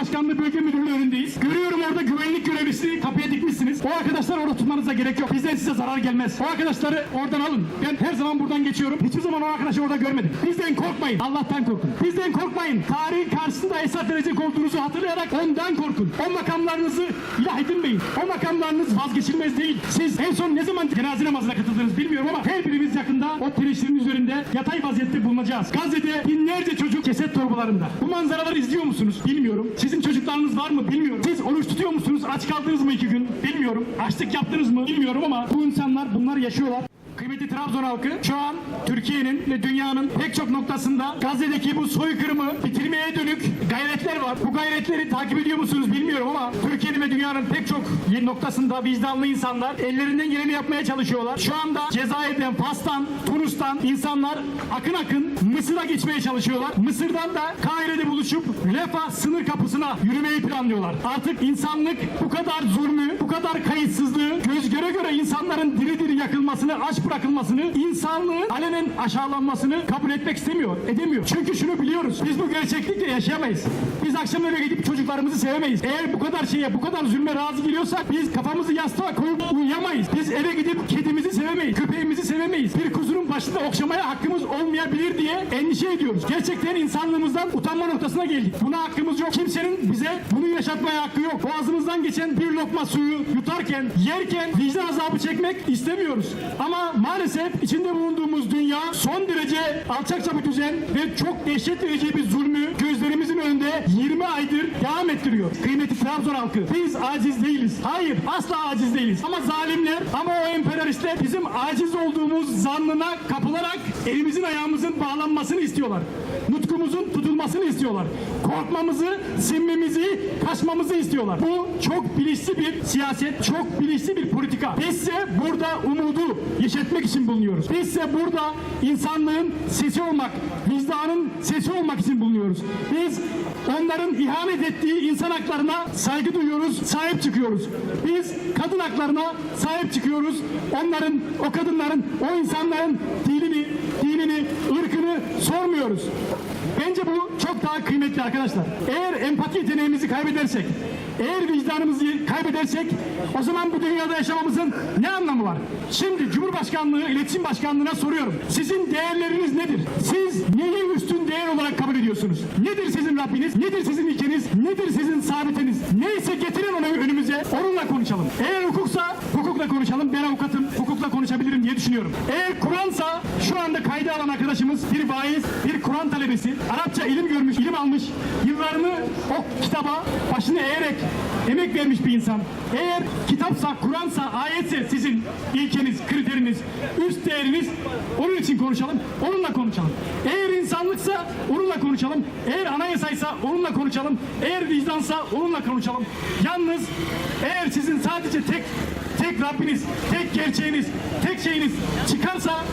Başkanlığı Bölge Müdürlüğü önündeyiz. Görüyorum orada güvenlik görevlisi kapıya dikmişsiniz. O arkadaşlar orada tutmanıza gerek yok. Bizden size zarar gelmez. O arkadaşları oradan alın. Ben her zaman buradan geçiyorum. Hiçbir zaman o arkadaşı orada görmedim. Bizden korkmayın. Allah'tan korkun. Bizden korkmayın. Tarihin karşısında hesap verecek olduğunuzu hatırlayarak ondan korkun. O makamlarınızı ilah edinmeyin. O makamlarınız vazgeçilmez değil. Siz en son ne zaman cenaze namazına katıldınız bilmiyorum ama her birimiz yakında o teneşirin üzerinde yatay vaziyette bulunacağız. Gazze'de binlerce çocuk ceset torbalarında. Bu manzaraları izliyor musunuz? Bilmiyorum. Sizin çocuklarınız var mı? Bilmiyorum. Siz oruç tutuyor musunuz? Aç kaldınız mı iki gün? Bilmiyorum. Açlık yaptınız mı? Bilmiyorum ama bu insanlar bunlar yaşıyorlar. Kıymetli Trabzon halkı şu an Türkiye'nin ve dünyanın pek çok noktasında Gazze'deki bu soykırımı bitirmeye dönük gayretler var. Bu gayretleri takip ediyor musunuz bilmiyorum ama Türkiye'nin ve dünyanın pek çok noktasında vicdanlı insanlar ellerinden geleni yapmaya çalışıyorlar. Şu anda Cezayir'den, Fas'tan, Tunus'tan insanlar akın akın Mısır'a geçmeye çalışıyorlar. Mısır'dan da Kahire'de buluşup Refah sınır kapısına yürümeyi planlıyorlar. Artık insanlık bu kadar zulmü, bu kadar kayıtsızlığı, göz göre göre insanların diri diri yakılmasını, aç bırakılmasını, insanlığın alenen aşağılanmasını kabul etmek istemiyor, edemiyor. Çünkü şunu biliyoruz, biz bu gerçeklikle yaşayamayız. Biz akşam eve gidip çocuklarımızı sevemeyiz. Eğer bu kadar şeye, bu kadar zulme razı geliyorsak biz kafamızı yastığa koyup uyuyamayız. Biz eve gidip kedimizi sevemeyiz, köpeğimizi sevemeyiz. Bir kuzunun başında okşamaya hakkımız olmayabilir diye endişe ediyoruz. Gerçekten insanlığımızdan utanma noktasına geldik. Buna hakkımız yok. Kimsenin bize bunu yaşatmaya hakkı yok. Boğazımızdan geçen bir lokma suyu yutarken, yerken vicdan azabı çekmek istemiyoruz. Ama maalesef içinde bulunduğumuz dünya son derece alçakça bir düzen ve çok dehşet verici bir zulmü gözlerimizin önünde 20 aydır devam ettiriyor. Kıymetli Trabzon halkı. Biz aciz değiliz. Hayır asla aciz değiliz. Ama zalimler ama o emperyalistler bizim aciz olduğumuz zannına kapılarak elimizin ayağımızın bağlanmasını istiyorlar. Nutkumuzun tutulmasını istiyorlar. Korkmamızı, sinmemizi, kaçmamızı istiyorlar. Bu çok bilinçli bir siyaset, çok bilinçli bir politika. Biz ise burada umudu yeşertmek için bulunuyoruz. Biz ise burada insanlığın sesi olmak, vicdanın sesi olmak için bulunuyoruz. Biz onların ihanet ettiği insan haklarına saygı duyuyoruz, sahip çıkıyoruz. Biz kadın haklarına sahip çıkıyoruz. Onların, o kadınların, o insanların dilini, dinini, ırkını sormuyoruz. Bence bu çok daha kıymetli arkadaşlar. Eğer empati yeteneğimizi kaybedersek, eğer vicdanımızı kaybedersek o zaman bu dünyada yaşamamızın ne anlamı var? Şimdi Cumhurbaşkanlığı, İletişim Başkanlığı'na soruyorum. Sizin değerleriniz nedir? Siz neyi üstün değer olarak kabul ediyorsunuz? Nedir sizin Rabbiniz? Nedir sizin ilkeniz? Nedir sizin sabitiniz? Neyse getirin onu önümüze. Onunla konuşalım. Eğer hukuksa hukukla konuşalım. Ben avukatım. Hukukla konuşabilirim diye düşünüyorum. Eğer Kur'ansa şu anda kayda alan arkadaşımız bir vaiz, bir Kur'an talebesi. Arapça ilim görmüş, ilim almış. Yıllarını o kitaba başını eğerek emek vermiş bir insan. Eğer kitapsa, Kur'ansa, ayetse sizin ilkeniz, kriteriniz, üst değeriniz onun için konuşalım. Onunla konuşalım. Eğer insanlıksa onunla konuşalım. Eğer anayasaysa onunla konuşalım. Eğer vicdansa onunla konuşalım. Yalnız eğer sizin sadece tek Rabbiniz, tek gerçeğiniz, tek şeyiniz çıkarsa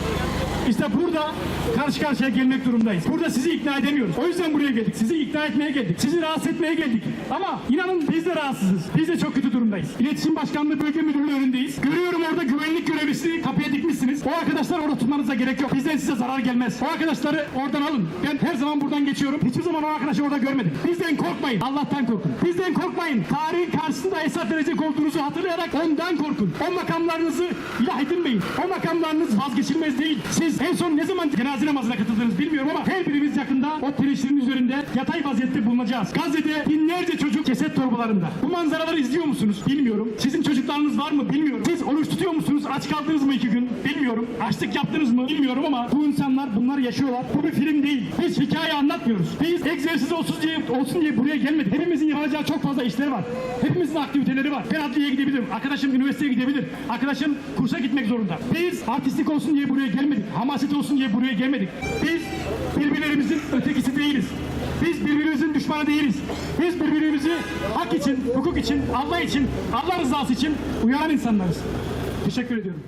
işte burada karşı karşıya gelmek durumdayız. Burada sizi ikna edemiyoruz. O yüzden buraya geldik. Sizi ikna etmeye geldik. Sizi rahatsız etmeye geldik. Ama inanın biz de rahatsızız. Biz de çok kötü durumdayız. İletişim Başkanlığı Bölge Müdürlüğü önündeyiz. Görüyorum orada güvenlik görevlisi kapıya dikmişsiniz. O arkadaşlar orada tutmanıza gerek yok. Bizden size zarar gelmez. O arkadaşları oradan alın. Ben her zaman buradan geçiyorum. Hiçbir zaman o arkadaşı orada görmedim. Bizden korkmayın. Allah'tan korkun. Bizden korkmayın. Tarihin karşısında hesap verecek olduğunuzu hatırlayarak ondan korkun. O makamlarınızı ilah edinmeyin. O makamlarınız vazgeçilmez değil. Siz en son ne zaman cenaze namazına katıldınız bilmiyorum ama her birimiz yakında o teneşirin üzerinde yatay vaziyette bulunacağız. Gazze'de binlerce çocuk ceset torbalarında. Bu manzaraları izliyor musunuz? Bilmiyorum. Sizin çocuklarınız var mı? Bilmiyorum. Siz oruç tutuyor musunuz? Aç kaldınız mı iki gün? Bilmiyorum. Açlık yaptınız mı? Bilmiyorum ama bu insanlar bunlar yaşıyorlar. Bu bir film değil. Biz hikaye anlatmıyoruz. Biz egzersiz olsun diye, olsun diye buraya gelmedik. Hepimizin yapacağı çok fazla işler var. Hepimizin aktiviteleri var. Ben adliyeye gidebilirim. Arkadaşım üniversiteye gidebilir. Arkadaşım kursa gitmek zorunda. Biz artistlik olsun diye buraya gelmedik. Hamaset olsun diye buraya gelmedik. Biz birbirlerimizin ötekisi değiliz. Biz birbirimizin düşmanı değiliz. Biz birbirimizi hak için, hukuk için, Allah için, Allah rızası için uyaran insanlarız. Teşekkür ediyorum.